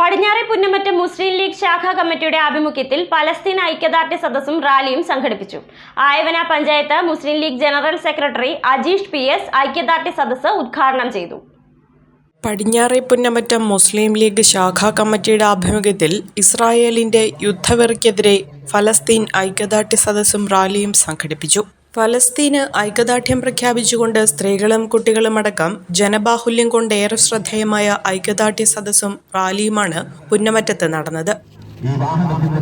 പടിഞ്ഞാറെ പുന്നമറ്റം മുസ്ലിം ലീഗ് ശാഖാ കമ്മിറ്റിയുടെ ആഭിമുഖ്യത്തിൽ പലസ്തീൻ ഐക്യദാർഢ്യ സദസ്സും റാലിയും സംഘടിപ്പിച്ചു. Ayavana panchayat Muslim League general secretary Ajeesh P S ഐക്യദാർഢ്യ സദസ്സ് ഉദ്ഘാടനം ചെയ്തു. പടിഞ്ഞാറെ പുന്നമറ്റം മുസ്ലിം ലീഗ് ശാഖാ കമ്മിറ്റിയുടെ ആഭിമുഖ്യത്തിൽ ഇസ്രായേലിന്റെ യുദ്ധവെറിക്കെതിരെ ഫലസ്തീൻ ഐക്യദാർഢ്യ സദസ്സും റാലിയും സംഘടിപ്പിച്ചു. ഫലസ്തീന് ഐക്യദാർഢ്യം പ്രഖ്യാപിച്ചുകൊണ്ട് സ്ത്രീകളും കുട്ടികളും അടക്കം ജനബാഹുല്യം കൊണ്ട് ഏറെ ശ്രദ്ധേയമായ ഐക്യദാർഢ്യ സദസ്സും റാലിയുമാണ് പുന്നമറ്റത്ത് നടന്നത്. ഈ വാഹനത്തിന്റെ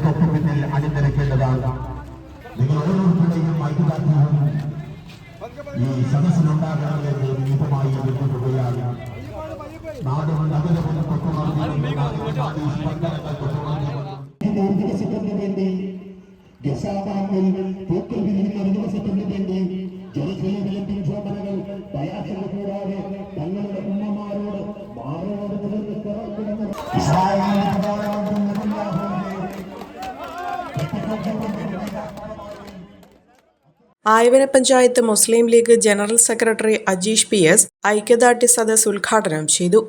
പ്രയാസങ്ങൾ കൂടാതെ തങ്ങളുടെ ഉമ്മമാരോട് മാറോട് നെതന്യാഹുവിനെ Ayavana panchayat Muslim League general secretary Ajeesh P S ഐക്യദാർഢ്യ സദസ് ഉദ്ഘാടനം ചെയ്തു.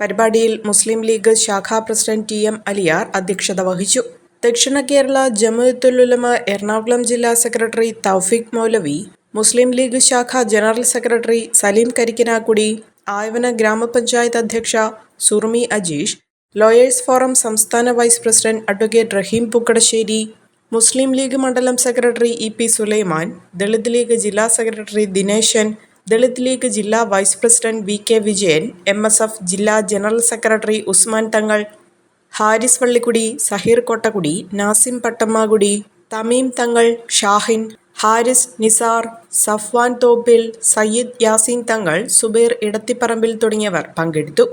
പരിപാടിയിൽ മുസ്ലിം ലീഗ് ശാഖാ പ്രസിഡന്റ് ടി എം അലിയാർ അധ്യക്ഷത വഹിച്ചു. ദക്ഷിണ കേരള ജമുഅത്തുലുലമ എറണാകുളം ജില്ലാ സെക്രട്ടറി തൗഫിക് മൗലവി മുസ്ലിം ലീഗ് ശാഖ ജനറൽ സെക്രട്ടറി സലീം കരിക്കിനാക്കുടി ആയവന ഗ്രാമപഞ്ചായത്ത് അധ്യക്ഷ സുർമി അജീഷ് ലോയേഴ്സ് ഫോറം സംസ്ഥാന vice president advocate Raheem Pookkadassery Muslim League മണ്ഡലം secretary E P Sulaiman Dalit League ജില്ലാ സെക്രട്ടറി ദിനേശൻ ദളിത് ലീഗ് ജില്ലാ vice president V K Vijayan M S F ജില്ലാ ജനറൽ സെക്രട്ടറി ഉസ്മാൻ തങ്ങൾ ഹാരിസ് വള്ളിക്കുടി സഹീർ കോട്ടക്കുടി നാസിം പട്ടമ്മാകുടി തമീം തങ്ങൾ ഷാഹിൻ ഹാരിസ് നിസാർ സഫ്വാൻ തോപ്പിൽ സയ്യിദ് യാസീൻ തങ്ങൾ സുബൈർ ഇടത്തിപ്പറമ്പിൽ തുടങ്ങിയവർ പങ്കെടുത്തു.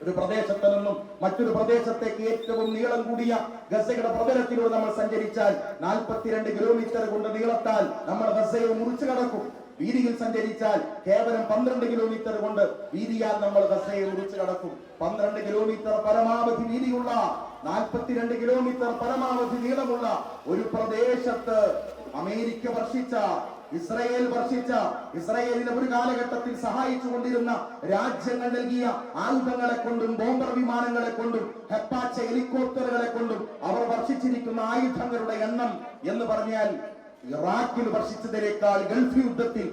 ഒരു പ്രദേശത്ത് നിന്നും മറ്റൊരു പ്രദേശത്തേക്ക് ഏറ്റവും നീളം കൂടിയ ഗസയുടെ പ്രതലത്തിലൂടെ നമ്മൾ സഞ്ചരിച്ചാൽ നാൽപ്പത്തിരണ്ട് കിലോമീറ്റർ കൊണ്ട് നീളത്താൽ നമ്മൾ ഗസയെ മുറിച്ചു കടക്കും. വീതിയിൽ സഞ്ചരിച്ചാൽ കേവലം പന്ത്രണ്ട് കിലോമീറ്റർ കൊണ്ട് വീതിയാൽ നമ്മൾ ഗസയെ മുറിച്ചു കടക്കും. പന്ത്രണ്ട് കിലോമീറ്റർ പരമാവധി വീതിയുള്ള നാൽപ്പത്തിരണ്ട് കിലോമീറ്റർ പരമാവധി നീളമുള്ള ഒരു പ്രദേശത്ത് അമേരിക്ക വർഷിച്ച ഇസ്രയേൽ വർഷിച്ച ഇസ്രയേലിനെ ഒരു കാലഘട്ടത്തിൽ സഹായിച്ചു കൊണ്ടിരുന്ന രാജ്യങ്ങൾ നൽകിയ ആയുധങ്ങളെ കൊണ്ടും ബോംബർ വിമാനങ്ങളെ കൊണ്ടും ഹെപ്പാച്ച ഹെലികോപ്റ്ററുകളെ കൊണ്ടും അവർ വർഷിച്ചിരിക്കുന്ന ആയുധങ്ങളുടെ എണ്ണം എന്ന് പറഞ്ഞാൽ ഇറാഖിൽ വർഷിച്ചതിനേക്കാൾ ഗൾഫ് യുദ്ധത്തിൽ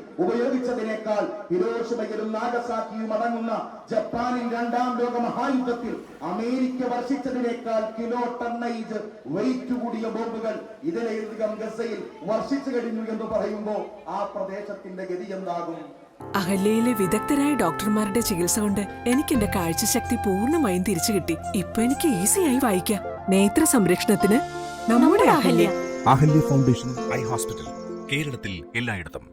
ഉപയോഗിച്ചതിനേക്കാൾ ഹിരോഷിമയിലും നാഗസാക്കിയും അടങ്ങുന്ന ജപ്പാനിൽ രണ്ടാം ലോക മഹായുദ്ധത്തിൽ അമേരിക്ക വർഷിച്ചതിനേക്കാൾ കിലോ ടണ്ണൈജ് വെയിറ്റ് കൂടിയ ബോംബുകൾ ഇതിലധികം ഗസയിൽ വർഷിച്ചു കഴിഞ്ഞു എന്ന് പറയുമ്പോൾ ആ പ്രദേശത്തിന്റെ ഗതി എന്താകും? അഹല്യയിലെ വിദഗ്ധരായ ഡോക്ടർമാരുടെ ചികിത്സ കൊണ്ട് എനിക്ക് എന്റെ കാഴ്ചശക്തി പൂർണമായും തിരിച്ചു കിട്ടി. ഇപ്പൊ എനിക്ക് ഈസിയായി വായിക്കാം. നേത്ര സംരക്ഷണത്തിന് നമ്മുടെ Ahalya. Ahalya foundation eye hospital. കേരളത്തിൽ എല്ലായിടത്തും.